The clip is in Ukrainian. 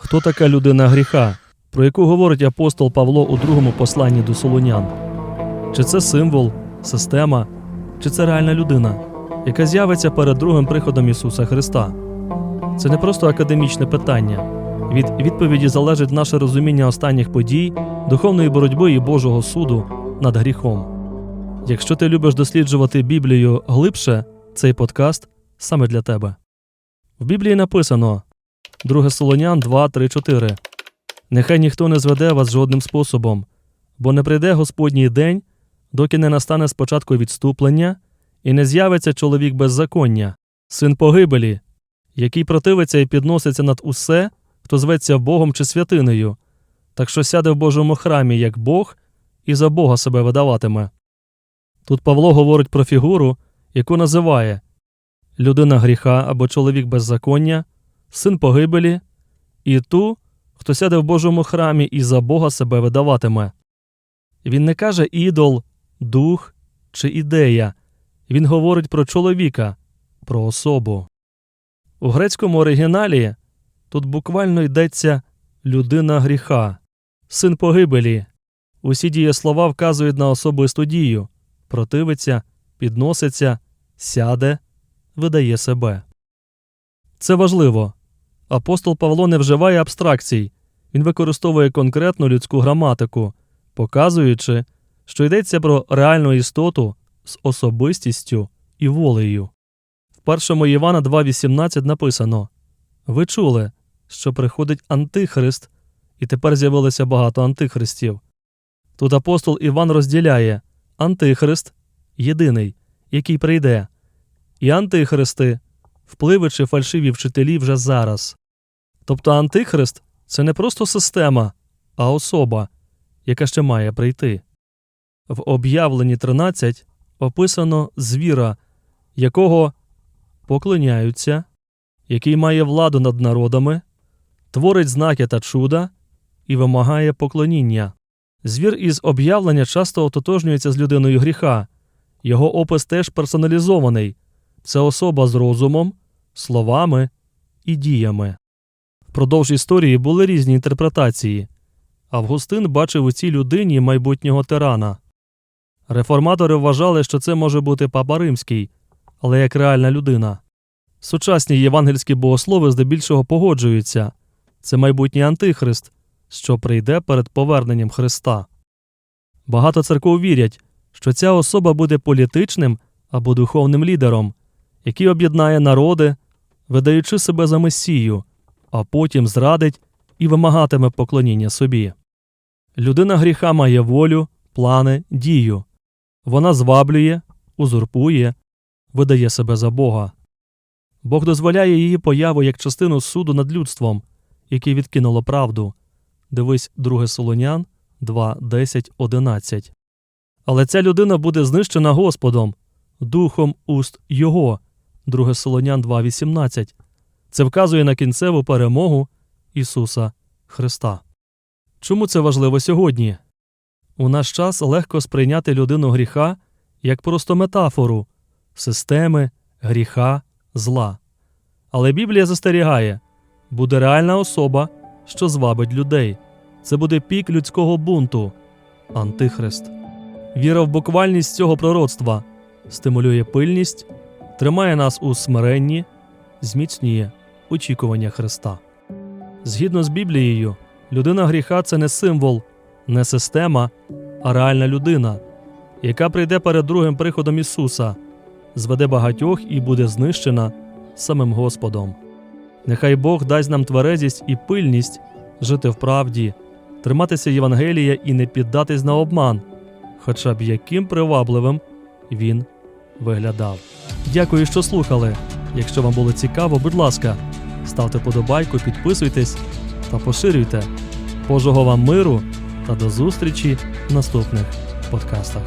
Хто така людина гріха, про яку говорить апостол Павло у другому посланні до Солунян? Чи це символ, система, чи це реальна людина, яка з'явиться перед другим приходом Ісуса Христа? Це не просто академічне питання. Від відповіді залежить наше розуміння останніх подій, духовної боротьби і Божого суду над гріхом. Якщо ти любиш досліджувати Біблію глибше, цей подкаст саме для тебе. В Біблії написано 2 Солонян 2, 3, 4. Нехай ніхто не зведе вас жодним способом, бо не прийде Господній день, доки не настане спочатку відступлення, і не з'явиться чоловік беззаконня, син погибелі, який противиться і підноситься над усе, хто зветься Богом чи святинею, так що сяде в Божому храмі як Бог і за Бога себе видаватиме. Тут Павло говорить про фігуру, яку називає людина гріха або чоловік беззаконня, син погибелі, і ту, хто сяде в Божому храмі і за Бога себе видаватиме. Він не каже ідол, дух чи ідея, він говорить про чоловіка, про особу. У грецькому оригіналі тут буквально йдеться людина гріха, син погибелі. Усі дієслова вказують на особисту дію противиться, підноситься, сяде, видає себе. Це важливо. Апостол Павло не вживає абстракцій, він використовує конкретну людську граматику, показуючи, що йдеться про реальну істоту з особистістю і волею. В першому Івана 2.18 написано Ви чули, що приходить Антихрист, і тепер з'явилося багато антихристів. Тут апостол Іван розділяє Антихрист єдиний, який прийде, і антихристи, впливи чи фальшиві вчителі вже зараз. Тобто антихрист це не просто система, а особа, яка ще має прийти. В об'явленні 13 описано звіра, якого поклоняються, який має владу над народами, творить знаки та чуда і вимагає поклоніння. Звір із об'явлення часто ототожнюється з людиною гріха, його опис теж персоналізований це особа з розумом, словами і діями. Впродовж історії були різні інтерпретації. Августин бачив у цій людині майбутнього тирана. Реформатори вважали, що це може бути папа римський, але як реальна людина. Сучасні євангельські богослови здебільшого погоджуються це майбутній антихрист, що прийде перед поверненням Христа. Багато церков вірять, що ця особа буде політичним або духовним лідером, який об'єднає народи, видаючи себе за месію, а потім зрадить і вимагатиме поклоніння собі. Людина гріха має волю, плани, дію. Вона зваблює, узурпує, видає себе за Бога. Бог дозволяє її появу як частину суду над людством, яке відкинуло правду. Дивись 2 Солонян 2, 10, 11. Але ця людина буде знищена Господом, духом уст Його. 2 Солонян 2, 18. Це вказує на кінцеву перемогу Ісуса Христа. Чому це важливо сьогодні? У наш час легко сприйняти людину гріха як просто метафору системи, гріха, зла. Але Біблія застерігає буде реальна особа, що звабить людей. Це буде пік людського бунту Антихрист. Віра в буквальність цього пророцтва стимулює пильність, тримає нас у смиренні, зміцнює очікування Христа. Згідно з Біблією, людина гріха це не символ, не система, а реальна людина, яка прийде перед другим приходом Ісуса, зведе багатьох і буде знищена самим Господом. Нехай Бог дасть нам тверезість і пильність жити в правді, триматися Євангелія і не піддатись на обман, хоча б яким привабливим він виглядав. Дякую, що слухали. Якщо вам було цікаво, будь ласка, ставте подобайку, підписуйтесь та поширюйте. Божого вам миру та до зустрічі в наступних подкастах.